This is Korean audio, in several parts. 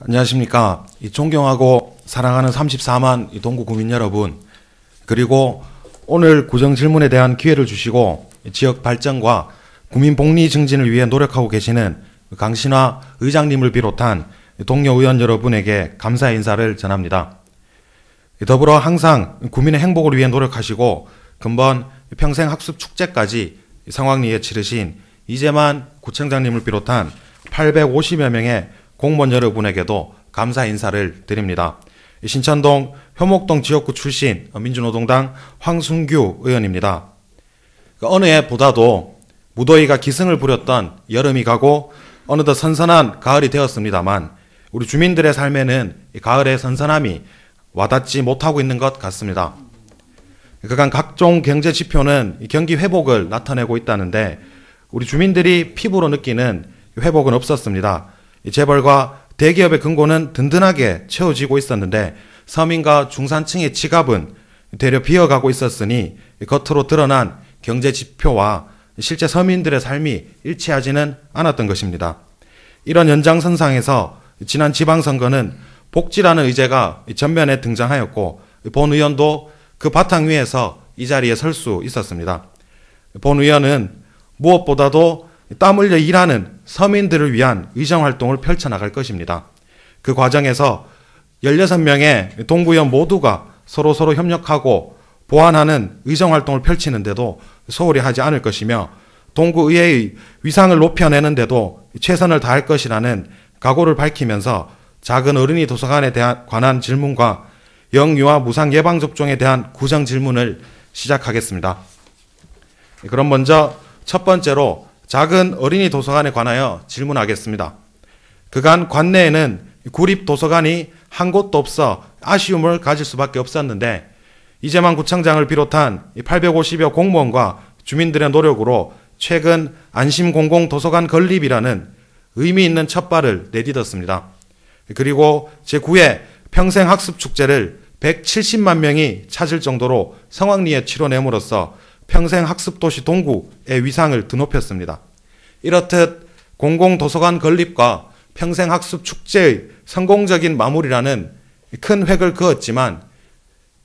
안녕하십니까. 이 존경하고 사랑하는 34만 이 동구 구민 여러분, 그리고 오늘 구정 질문에 대한 기회를 주시고 지역 발전과 구민 복리 증진을 위해 노력하고 계시는 강신화 의장님을 비롯한 동료 의원 여러분에게 감사 인사를 전합니다. 더불어 항상 구민의 행복을 위해 노력하시고 근본 평생 학습 축제까지 상황리에 치르신 이재만 구청장님을 비롯한 850여 명의 공무원 여러분에게도 감사 인사를 드립니다. 신천동 효목동 지역구 출신 민주노동당 황순규 의원입니다. 그 어느 해보다도 무더위가 기승을 부렸던 여름이 가고 어느덧 선선한 가을이 되었습니다만 우리 주민들의 삶에는 가을의 선선함이 와닿지 못하고 있는 것 같습니다. 그간 각종 경제 지표는 경기 회복을 나타내고 있다는데 우리 주민들이 피부로 느끼는 회복은 없었습니다. 재벌과 대기업의 근고는 든든하게 채워지고 있었는데 서민과 중산층의 지갑은 되려 비어가고 있었으니 겉으로 드러난 경제 지표와 실제 서민들의 삶이 일치하지는 않았던 것입니다. 이런 연장선상에서 지난 지방선거는 복지라는 의제가 전면에 등장하였고 본 의원도 그 바탕 위에서 이 자리에 설 수 있었습니다. 본 의원은 무엇보다도 땀 흘려 일하는 서민들을 위한 의정 활동을 펼쳐 나갈 것입니다. 그 과정에서 16명의 동구의원 모두가 서로 서로 협력하고 보완하는 의정 활동을 펼치는데도 소홀히 하지 않을 것이며 동구의회의 위상을 높여내는데도 최선을 다할 것이라는 각오를 밝히면서 작은 어린이 도서관에 대한 관한 질문과 영유아 무상 예방 접종에 대한 구정 질문을 시작하겠습니다. 그럼 먼저 첫 번째로 작은 어린이 도서관에 관하여 질문하겠습니다. 그간 관내에는 구립 도서관이 한 곳도 없어 아쉬움을 가질 수밖에 없었는데 이재만 구청장을 비롯한 850여 공무원과 주민들의 노력으로 최근 안심공공도서관 건립이라는 의미 있는 첫발을 내딛었습니다. 그리고 제9회 평생학습축제를 170만 명이 찾을 정도로 성황리에 치러냄으로써 평생학습도시 동구의 위상을 드높였습니다. 이렇듯 공공도서관 건립과 평생학습 축제의 성공적인 마무리라는 큰 획을 그었지만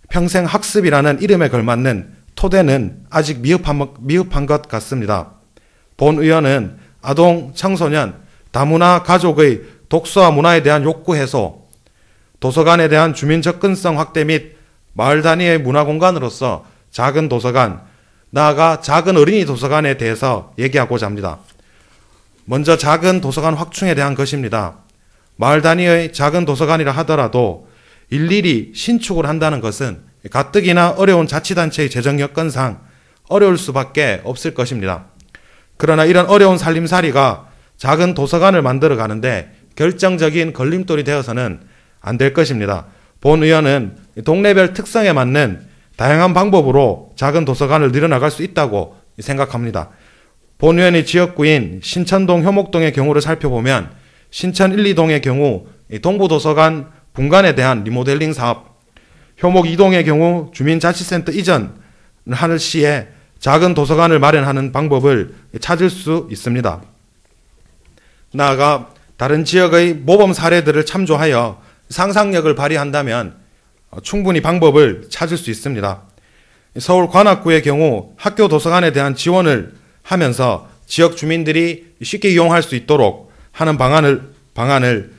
평생학습이라는 이름에 걸맞는 토대는 아직 미흡한, 미흡한 것 같습니다. 본 의원은 아동, 청소년, 다문화 가족의 독서와 문화에 대한 욕구 해소, 도서관에 대한 주민 접근성 확대 및 마을 단위의 문화 공간으로서 작은 도서관, 나아가 작은 어린이 도서관에 대해서 얘기하고자 합니다. 먼저 작은 도서관 확충에 대한 것입니다. 마을 단위의 작은 도서관이라 하더라도 일일이 신축을 한다는 것은 가뜩이나 어려운 자치단체의 재정 여건상 어려울 수밖에 없을 것입니다. 그러나 이런 어려운 살림살이가 작은 도서관을 만들어 가는데 결정적인 걸림돌이 되어서는 안 될 것입니다. 본 의원은 동네별 특성에 맞는 다양한 방법으로 작은 도서관을 늘어나갈 수 있다고 생각합니다. 본 의원의 지역구인 신천동 효목동의 경우를 살펴보면 신천 1, 2동의 경우 동부도서관 분관에 대한 리모델링 사업, 효목 2동의 경우 주민자치센터 이전을 하는 시에 작은 도서관을 마련하는 방법을 찾을 수 있습니다. 나아가 다른 지역의 모범 사례들을 참조하여 상상력을 발휘한다면 충분히 방법을 찾을 수 있습니다. 서울 관악구의 경우 학교 도서관에 대한 지원을 하면서 지역 주민들이 쉽게 이용할 수 있도록 하는 방안을 방안을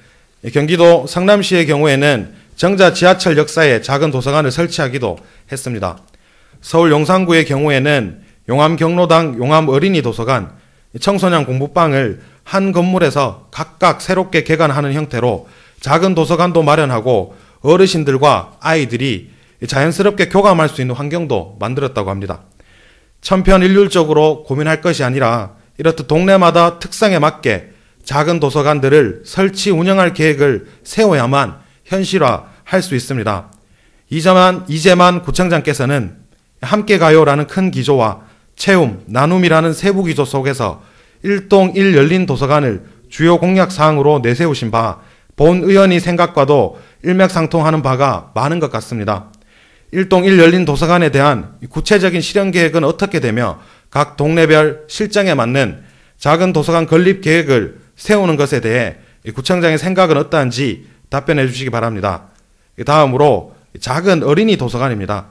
경기도 성남시의 경우에는 정자 지하철 역사에 작은 도서관을 설치하기도 했습니다. 서울 용산구의 경우에는 용암 경로당 용암 어린이 도서관, 청소년 공부방을 한 건물에서 각각 새롭게 개관하는 형태로 작은 도서관도 마련하고 어르신들과 아이들이 자연스럽게 교감할 수 있는 환경도 만들었다고 합니다. 천편일률적으로 고민할 것이 아니라 이렇듯 동네마다 특성에 맞게 작은 도서관들을 설치 운영할 계획을 세워야만 현실화할 수 있습니다. 이재만, 이재만 구청장께서는 함께 가요라는 큰 기조와 채움, 나눔이라는 세부 기조 속에서 1동 1 열린 도서관을 주요 공약 사항으로 내세우신 바 본 의원이 생각과도 일맥상통하는 바가 많은 것 같습니다. 1동 1 열린 도서관에 대한 구체적인 실현 계획은 어떻게 되며 각 동네별 실정에 맞는 작은 도서관 건립 계획을 세우는 것에 대해 이 구청장의 생각은 어떠한지 답변해 주시기 바랍니다. 다음으로 작은 어린이 도서관입니다.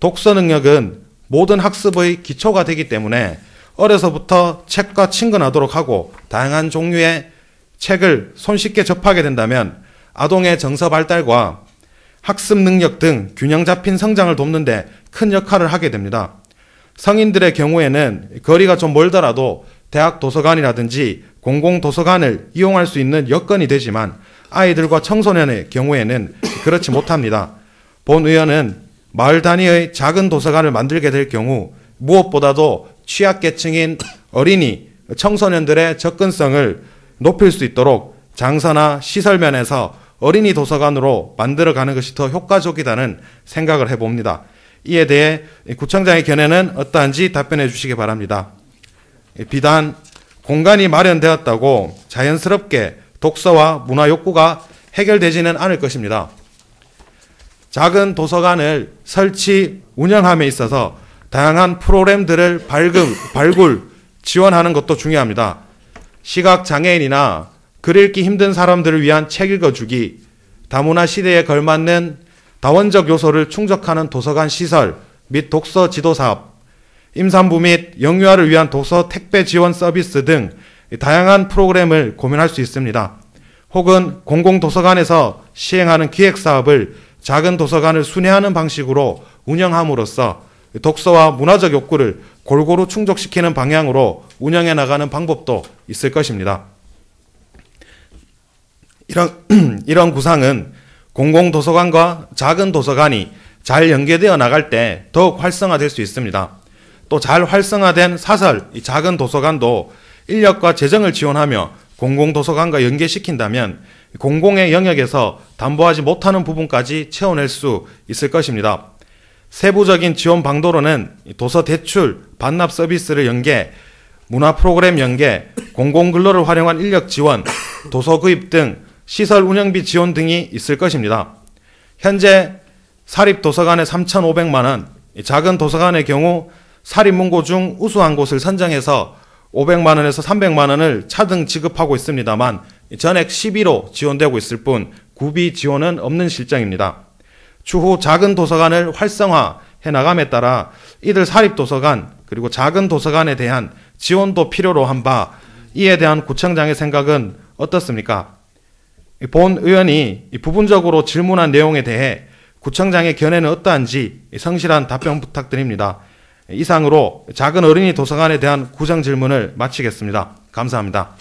독서 능력은 모든 학습의 기초가 되기 때문에 어려서부터 책과 친근하도록 하고 다양한 종류의 책을 손쉽게 접하게 된다면 아동의 정서 발달과 학습 능력 등 균형 잡힌 성장을 돕는데 큰 역할을 하게 됩니다. 성인들의 경우에는 거리가 좀 멀더라도 대학 도서관이라든지 공공 도서관을 이용할 수 있는 여건이 되지만 아이들과 청소년의 경우에는 그렇지 못합니다. 본 의원은 마을 단위의 작은 도서관을 만들게 될 경우 무엇보다도 취약계층인 어린이, 청소년들의 접근성을 높일 수 있도록 장사나 시설 면에서 어린이 도서관으로 만들어가는 것이 더 효과적이다는 생각을 해봅니다. 이에 대해 구청장의 견해는 어떠한지 답변해 주시기 바랍니다. 비단 공간이 마련되었다고 자연스럽게 독서와 문화 욕구가 해결되지는 않을 것입니다. 작은 도서관을 설치, 운영함에 있어서 다양한 프로그램들을 발굴, 발굴, 지원하는 것도 중요합니다. 시각 장애인이나 글 읽기 힘든 사람들을 위한 책 읽어주기, 다문화 시대에 걸맞는 다원적 요소를 충족하는 도서관 시설 및 독서 지도 사업, 임산부 및 영유아를 위한 도서 택배 지원 서비스 등 다양한 프로그램을 고민할 수 있습니다. 혹은 공공도서관에서 시행하는 기획사업을 작은 도서관을 순회하는 방식으로 운영함으로써 독서와 문화적 욕구를 골고루 충족시키는 방향으로 운영해 나가는 방법도 있을 것입니다. 이런, 이런 구상은 공공도서관과 작은 도서관이 잘 연계되어 나갈 때 더욱 활성화될 수 있습니다. 또 잘 활성화된 사설, 이 작은 도서관도 인력과 재정을 지원하며 공공도서관과 연계시킨다면 공공의 영역에서 담보하지 못하는 부분까지 채워낼 수 있을 것입니다. 세부적인 지원 방도로는 도서 대출, 반납 서비스를 연계, 문화 프로그램 연계, 공공근로를 활용한 인력 지원, 도서 구입 등 시설 운영비 지원 등이 있을 것입니다. 현재 사립도서관에 3,500만 원, 작은 도서관의 경우 사립문고 중 우수한 곳을 선정해서 500만 원에서 300만 원을 차등 지급하고 있습니다만 전액 12로 지원되고 있을 뿐 구비 지원은 없는 실정입니다. 추후 작은 도서관을 활성화해 나감에 따라 이들 사립도서관 그리고 작은 도서관에 대한 지원도 필요로 한 바 이에 대한 구청장의 생각은 어떻습니까? 본 의원이 부분적으로 질문한 내용에 대해 구청장의 견해는 어떠한지 성실한 답변 부탁드립니다. 이상으로 작은 어린이 도서관에 대한 구정 질문을 마치겠습니다. 감사합니다.